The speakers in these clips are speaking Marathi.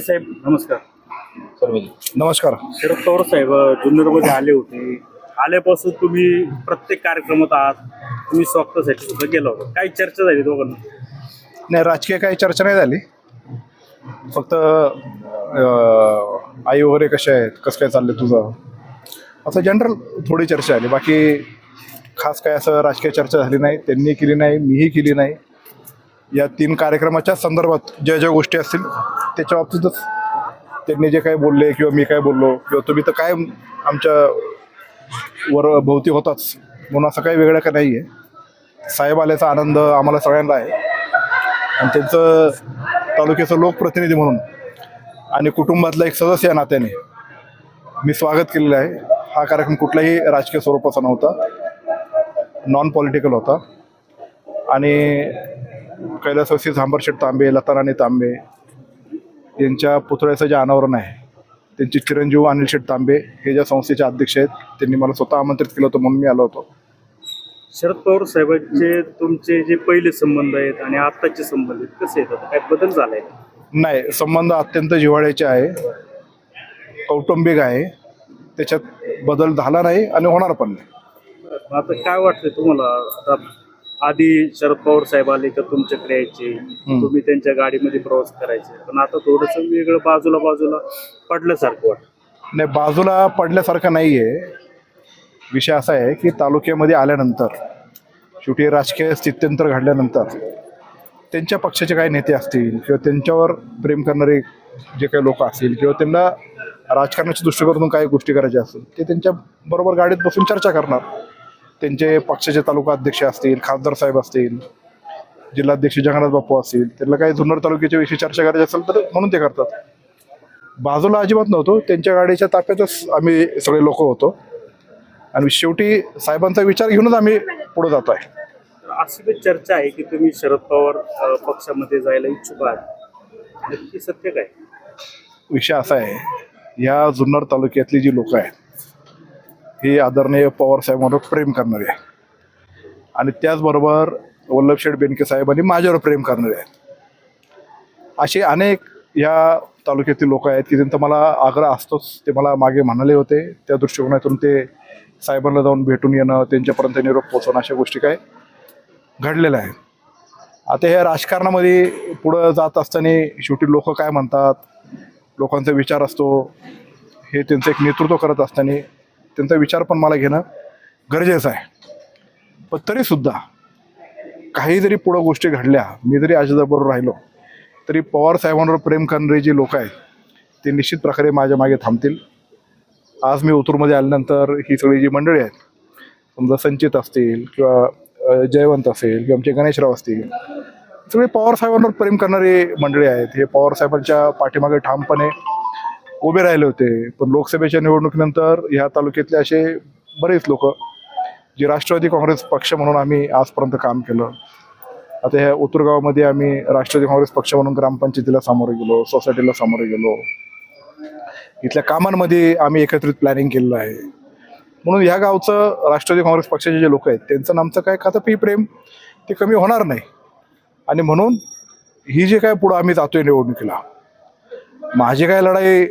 साहेब नमस्कार. नमस्कार. शरद पवार साहेब जुन्नरमध्ये आले होते. आल्यापासून तुम्ही प्रत्येक कार्यक्रमात आहात. तुम्ही स्वागतासाठी सुद्धा गेला होता. काही चर्चा झाली दोघांना? नाही राजकीय काही चर्चा नाही झाली. फक्त अं, आई वगैरे कशा आहेत? कसं काय चाललंय तुझं? असं जनरल थोडी चर्चा झाली. बाकी खास काय असं राजकीय चर्चा झाली नाही. त्यांनी केली नाही मीही केली नाही. या तीन कार्यक्रमाच्या संदर्भात ज्या ज्या गोष्टी असतील त्याच्या बाबतीतच त्यांनी जे काही बोलले किंवा मी काय बोललो किंवा तुम्ही तर काय आमच्या वर भोवती होताच म्हणून असं काही वेगळं का नाही आहे साहेब आल्याचा आनंद आम्हाला सगळ्यांना आहे. आणि त्यांचं तालुक्याचं लोकप्रतिनिधी म्हणून आणि कुटुंबातला एक सदस्य या नात्याने मी स्वागत केलेलं आहे. हा कार्यक्रम कुठल्याही राजकीय स्वरूपाचा नव्हता. नॉन पॉलिटिकल होता. आणि कैलासवासी झांबरशेठ तांबे लताराणी तांबे यांच्या पुतळ्याचं जे अनावरण आहे त्यांचे चिरंजीव अनिल शेठ तांबे हे ज्या संस्थेचे अध्यक्ष आहेत त्यांनी मला स्वतः आमंत्रित केलं होतं म्हणून मी आलो होतो. शरद पवार साहेबांचे तुमचे जे पहिले संबंध आहेत आणि आत्ताचे संबंध आहेत कसे आहेत? आता? काय बदल झालाय? नाही संबंध अत्यंत जिव्हाळ्याचे आहे कौटुंबिक आहे त्याच्यात बदल झाला नाही आणि होणार पण नाही. आता काय वाटतंय तुम्हाला? आधी शरद पवार साहेब आले तर तुमच्याकडे यायचे तुम्ही त्यांच्या गाडीमध्ये प्रवास करायचे. पण आता थोडस वेगळं बाजूला बाजूला पडल्यासारखं वाटतं. नाही बाजूला पडल्यासारखं नाही आहे विषय असा आहे की तालुक्यामध्ये आल्यानंतर शेवटी राजकीय स्थित्यंतर घडल्यानंतर त्यांच्या पक्षाचे काही नेते असतील किंवा त्यांच्यावर प्रेम करणारे जे काही लोक असतील किंवा त्यांना राजकारणाच्या दृष्टिकोनातून काही गोष्टी करायच्या असतील ते त्यांच्या बरोबर गाडीत बसून चर्चा करणार. त्यांचे पक्षाचे तालुका अध्यक्ष असतील खासदार साहेब असतील जिल्हाध्यक्ष जगन्नाथ बापू असतील त्यांना काही जुन्नर तालुक्याच्या विषयी चर्चा करायची असेल तर म्हणून ते करतात. बाजूला अजिबात नव्हतो त्यांच्या गाडीच्या ताफ्यातच आम्ही सगळे लोक होतो. आणि शेवटी साहेबांचा विचार घेऊनच आम्ही पुढे जातो आहे. अशी काही चर्चा आहे की तुम्ही शरद पवार पक्षामध्ये जायला इच्छुक आहात. सत्य काय? विषय असा आहे या जुन्नर तालुक्यातली जी लोक आहेत ही आदरणीय पवार साहेबांवर प्रेम करणारी आहे. आणि त्याचबरोबर वल्लभशेठ बेनके साहेबांनी माझ्यावर प्रेम करणारे आहेत. असे अनेक या तालुक्यातील लोक आहेत की त्यांचा मला आग्रह असतोच. ते मला मागे म्हणाले होते. त्या दृष्टिकोनातून ते साहेबांना जाऊन भेटून येणं त्यांच्यापर्यंत निरोप पोचवणं अशा गोष्टी काय घडलेल्या आहेत. आता हे राजकारणामध्ये पुढं जात असताना शेवटी लोक काय म्हणतात? लोकांचा विचार असतो. हे त्यांचं एक नेतृत्व करत असताना त्यांचा विचार पण मला घेणं गरजेचं आहे. पण तरीसुद्धा काही जरी पुढं गोष्टी घडल्या. मी जरी अजिताबरोबर राहिलो तरी पवार साहेबांवर प्रेम करणारे जे लोक आहेत ते निश्चित प्रकारे माझ्या मागे थांबतील. आज मी ओतूरमध्ये आल्यानंतर ही सगळी जी मंडळी आहेत समजा संचित असतील किंवा जयवंत असेल किंवा आमचे गणेशराव असतील सगळे पवार साहेबांवर प्रेम करणारे मंडळी आहेत. हे पवार साहेबांच्या पाठीमागे ठामपणे उभे राहिले होते. पण लोकसभेच्या निवडणुकीनंतर ह्या तालुक्यातले असे बरेच लोक जे राष्ट्रवादी काँग्रेस पक्ष म्हणून आम्ही आजपर्यंत काम केलं. आता ह्या ओतूर आम्ही राष्ट्रवादी काँग्रेस पक्ष म्हणून ग्रामपंचायतीला सामोरे गेलो सोसायटीला सामोरे गेलो. इथल्या कामांमध्ये आम्ही एकत्रित प्लॅनिंग केलेलं आहे. म्हणून ह्या गावचं राष्ट्रवादी काँग्रेस पक्षाचे जे लोक आहेत त्यांचं नामचं आमचं काय खातं प्रेम? ते कमी होणार नाही. आणि म्हणून ही जे काय पुढं आम्ही जातोय निवडणुकीला माझी काय लढाई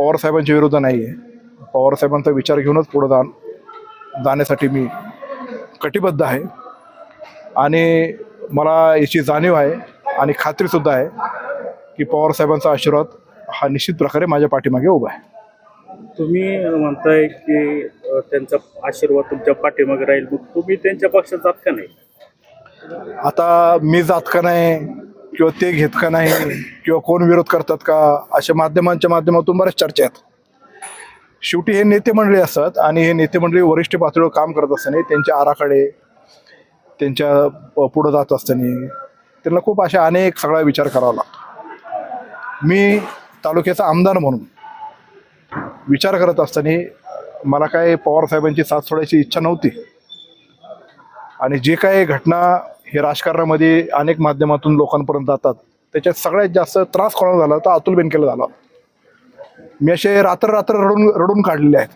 पवार साहेबांच्या विरुद्ध नाही आहे पवार साहेबांचा विचार घेऊनच पुढं जा जाण्यासाठी मी कटिबद्ध आहे. आणि मला याची जाणीव आहे आणि खात्रीसुद्धा आहे की पवार साहेबांचा आशीर्वाद हा निश्चित प्रकारे माझ्या पाठीमागे उभा आहे. तुम्ही म्हणताय की त्यांचा आशीर्वाद तुमच्या पाठीमागे राहील. मग तुम्ही त्यांच्या पक्षात जात का नाही? आता मी जात का नाही? किंवा ते घेत का नाही किंवा कोण विरोध करतात का अशा माध्यमांच्या माध्यमातून बऱ्याच चर्चा आहेत. शेवटी हे नेते मंडळी असतात आणि हे नेते मंडळी वरिष्ठ पातळीवर काम करत असताना त्यांच्या आराखडे त्यांच्या प- पुढं जात असताना त्यांना खूप अशा अनेक सगळा विचार करावा लागतो. मी तालुक्याचा आमदार म्हणून विचार करत असताना मला काय पवार साहेबांची साथ सोडायची इच्छा नव्हती. आणि जे काही घटना हे राजकारणामध्ये अनेक माध्यमातून लोकांपर्यंत जातात. त्याच्यात सगळ्यात जास्त त्रास कोणाला झाला तर अतुल बेनकेला झाला मी असे रात्र रात्र रडून रडून काढलेले आहेत.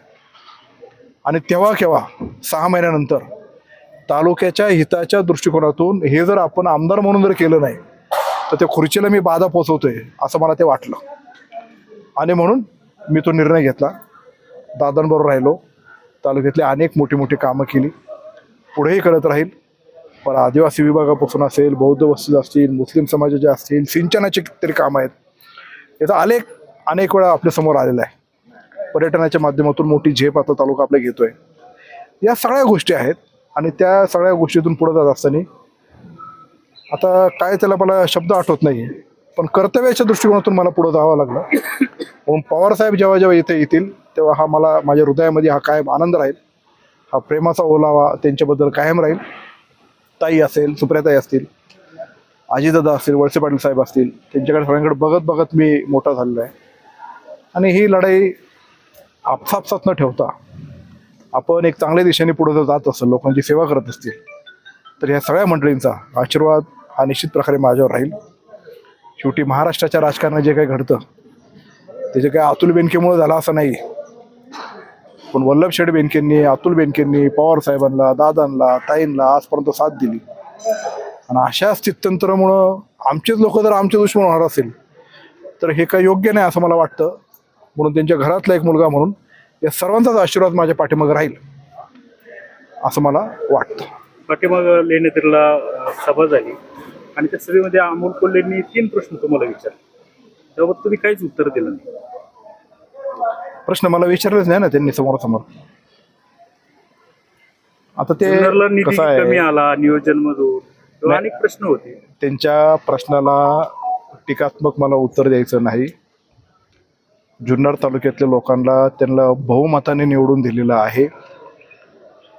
आणि तेव्हा केव्हा? सहा महिन्यानंतर. तालुक्याच्या हिताच्या दृष्टिकोनातून हे जर आपण आमदार म्हणून जर केलं नाही तर त्या खुर्चीला मी बाधा पोचवतोय असं मला ते वाटलं. आणि म्हणून मी तो निर्णय घेतला. दादांबरोबर राहिलो. तालुक्यातले अनेक मोठी मोठी कामं केली. पुढेही करत राहील. पण आदिवासी विभागापासून असेल बौद्ध वस्ती असतील मुस्लिम समाजाचे असतील सिंचनाचे कितीतरी कामं आहेत. याचा अनेक अनेक वेळा आपल्यासमोर आलेला आहे. पर्यटनाच्या माध्यमातून मोठी झेप आता तालुका आपल्या घेतोय. या सगळ्या गोष्टी आहेत आणि त्या सगळ्या गोष्टीतून पुढे जात असताना आता काय त्याला मला शब्द आठवत नाही पण कर्तव्याच्या दृष्टिकोनातून मला पुढे जावं लागलं. म्हणून पवारसाहेब जेव्हा जेव्हा इथे येतील तेव्हा हा मला माझ्या हृदयामध्ये हा कायम आनंद राहील. हा प्रेमाचा ओलावा त्यांच्याबद्दल कायम राहील. ताई असेल सुप्रियाताई असतील आजीदादा असतील वळसे पाटील साहेब असतील त्यांच्याकडे सगळ्यांकडे बघत बघत मी मोठा झालेलो आहे. आणि ही लढाई आपसापसात न ठेवता आपण एक चांगल्या दिशेने पुढे जर जात असेल लोकांची सेवा करत असतील तर ह्या सगळ्या मंडळींचा आशीर्वाद हा निश्चित प्रकारे माझ्यावर राहील. शेवटी महाराष्ट्राच्या राजकारणात जे काही घडतं त्याचे काय अतुल बेनकेमुळे झालं असं नाही. पण वल्लभ शेठ बेनकेंनी अतुल बेनकेंनी पवार साहेबांना दादांना ताईंना आजपर्यंत साथ दिली. आणि अशा स्थित्यंतरामुळं आमचेच लोक जर आमचे दुश्मन होणार असेल तर हे काही योग्य नाही असं मला वाटतं. म्हणून त्यांच्या घरातला एक मुलगा म्हणून या सर्वांचाच आशीर्वाद माझ्या पाठीमागे राहील असं मला वाटतं. पाठीमाग लेण्यातीरला सभा झाली. आणि त्या सभेमध्ये अमोल कोल्हेंनी तीन प्रश्न तुम्हाला विचारले. त्याबाबत तुम्ही काहीच उत्तर दिलं नाही. प्रश्न मला विचारलेच नाही ना त्यांनी समोरासमोर. आता ते जुन्नरला निधी कसं कमी आहे आला नियोजन मधून अनेक प्रश्न होते. त्यांच्या प्रश्नाला टीकात्मक मला उत्तर द्यायचं नाही. जुन्नर तालुक्यातल्या लोकांना त्यांना बहुमताने निवडून दिलेलं आहे.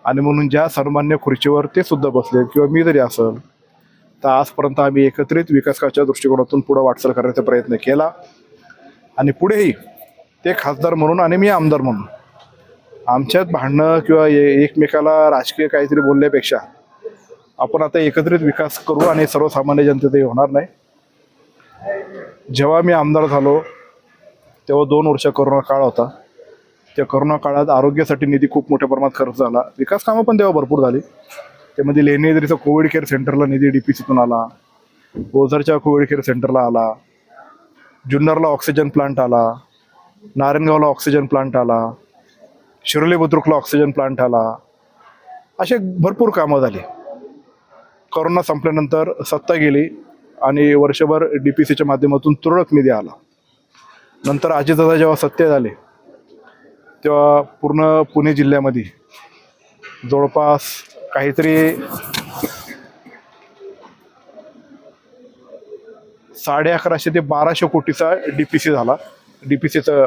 आणि म्हणून ज्या सर्वमान्य खुर्चीवर ते सुद्धा बसले किंवा मी जरी असेल तर आजपर्यंत आम्ही एकत्रित विकासाच्या दृष्टिकोनातून पुढे वाटचाल करण्याचा प्रयत्न केला. आणि पुढेही ते खासदार म्हणून आणि मी आमदार म्हणून. आमच्यात भांडणं किंवा ए- एकमेकाला राजकीय काहीतरी बोलण्यापेक्षा आपण आता एकत्रित विकास करू आणि सर्वसामान्य जनतेतही होणार नाही. जेव्हा मी आमदार झालो तेव्हा दोन वर्ष करोना काळ होता. त्या करोना काळात आरोग्यासाठी निधी खूप मोठ्या प्रमाणात खर्च झाला. विकास कामं पण तेव्हा भरपूर झाली. त्यामध्ये लेणीदरीचं कोविड केअर सेंटरला निधी डी पी सीतून आला. ओझरच्या कोविड केअर सेंटरला आला. जुन्नरला ऑक्सिजन प्लांट आला. नारायणगावला ऑक्सिजन प्लांट आला शिरोली बुद्रुकला ऑक्सिजन प्लांट आला असे भरपूर कामं झाली. करोना संपल्यानंतर सत्ता गेली आणि वर्षभर डी पी सीच्या माध्यमातून तुरळक निधी आला. नंतर अजितदादा जेव्हा सत्य झाले तेव्हा पूर्ण पुणे जिल्ह्यामध्ये जवळपास काहीतरी साडे अकराशे ते बाराशे कोटीचा डी पी सी झाला. डी पी सीचा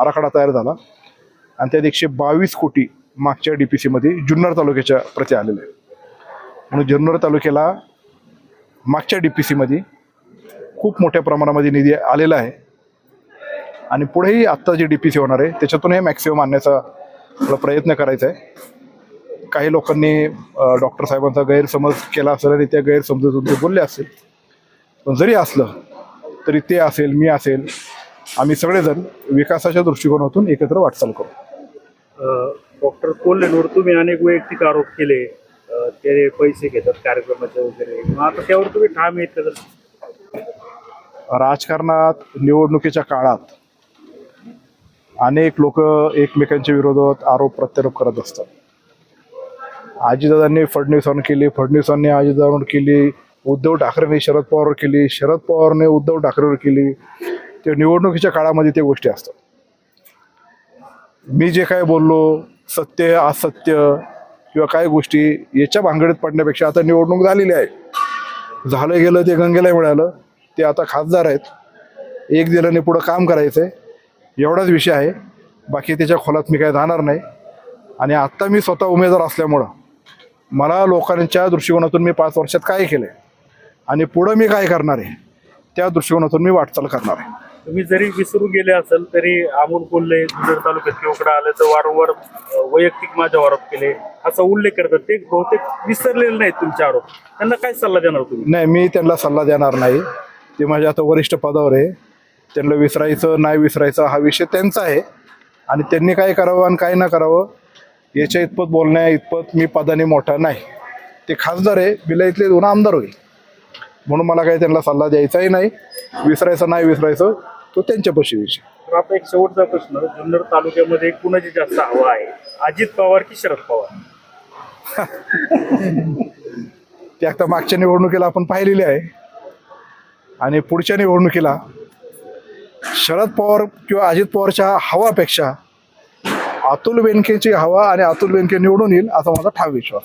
आराखडा तयार झाला. आणि त्यात एकशे बावीस कोटी मागच्या डी पी सीमध्ये जुन्नर तालुक्याच्या प्रती आलेले म्हणून जुन्नर तालुक्याला मागच्या डी पी सीमध्ये खूप मोठ्या प्रमाणामध्ये निधी आलेला आहे. आणि पुढेही आत्ता जे डी पी सी होणार आहे त्याच्यातून हे मॅक्सिमम आणण्याचा आपला प्रयत्न करायचा आहे. काही लोकांनी डॉक्टर साहेबांचा गैरसमज केला असेल आणि त्या गैरसमजातून ते बोलले असेल. पण जरी असलं तरी ते असेल मी असेल आम्ही सगळेजण विकासाच्या दृष्टिकोनातून एकत्र वाटचाल करू. डॉक्टर कोल्हेंवर तुम्ही अनेक वैयक्तिक आरोप केले. ते पैसे घेतात कार्यक्रमाचे वगैरे. आता त्यावर तुम्ही ठाम येत राजकारणात निवडणुकीच्या काळात अनेक लोक एकमेकांच्या विरोधात आरोप प्रत्यारोप करत असतात. अजितदादांनी फडणवीसांवर केली फडणवीसांनी अजितदादांवर केली उद्धव ठाकरेंनी शरद पवारवर केली शरद पवारने उद्धव ठाकरेवर केली. ते निवडणुकीच्या काळामध्ये ते गोष्टी असतात. मी जे काय बोललो सत्य असत्य किंवा काय गोष्टी याच्या भांगडीत पडण्यापेक्षा आता निवडणूक झालेली आहे. झालं गेलं ते गंगेला मिळालं ते आता खासदार आहेत. एक दिलाने पुढं काम करायचं आहे एवढाच विषय आहे. बाकी त्याच्या खोलात मी काय जाणार नाही. आणि आत्ता मी स्वतः उमेदवार असल्यामुळं मला लोकांच्या दृष्टिकोनातून मी पाच वर्षात काय केलं आणि पुढं मी काय करणार आहे? त्या दृष्टिकोनातून मी वाटचाल करणार आहे. तुम्ही जरी विसरू गेले असेल तरी अमोल कोल्हे जुन्नर तालुक्यात किंवा आलं तर वारंवार वैयक्तिक माझ्यावर आरोप केले. असा उल्लेख करतात. ते बहुतेक विसरलेले नाहीत तुमचे आरोप. त्यांना काय सल्ला देणार तुम्ही? नाही मी त्यांना सल्ला देणार नाही. ते माझ्या आता वरिष्ठ पदावर आहे. त्यांना विसरायचं नाही विसरायचं हा विषय त्यांचा आहे. आणि त्यांनी काय करावं आणि काय ना करावं याच्या इतपत बोलण्या इतपत मी पदाने मोठा नाही. ते खासदार आहे बिला इथले दोन आमदार होईल. म्हणून मला काही त्यांना सल्ला द्यायचाही नाही. विसरायचं नाही विसरायचं तो त्यांच्यापाशी विषय तर आता एक शेवटचा प्रश्न जुन्नर तालुक्यामध्ये कुणाची जास्त हवा आहे? अजित पवार की शरद पवार? ते आता मागच्या निवडणुकीला आपण पाहिलेली आहे. आणि पुढच्या निवडणुकीला शरद पवार किंवा अजित पवारच्या हवापेक्षा अतुल बेनकेची हवा आणि अतुल बेनके निवडून येईल असा माझा ठाम विश्वास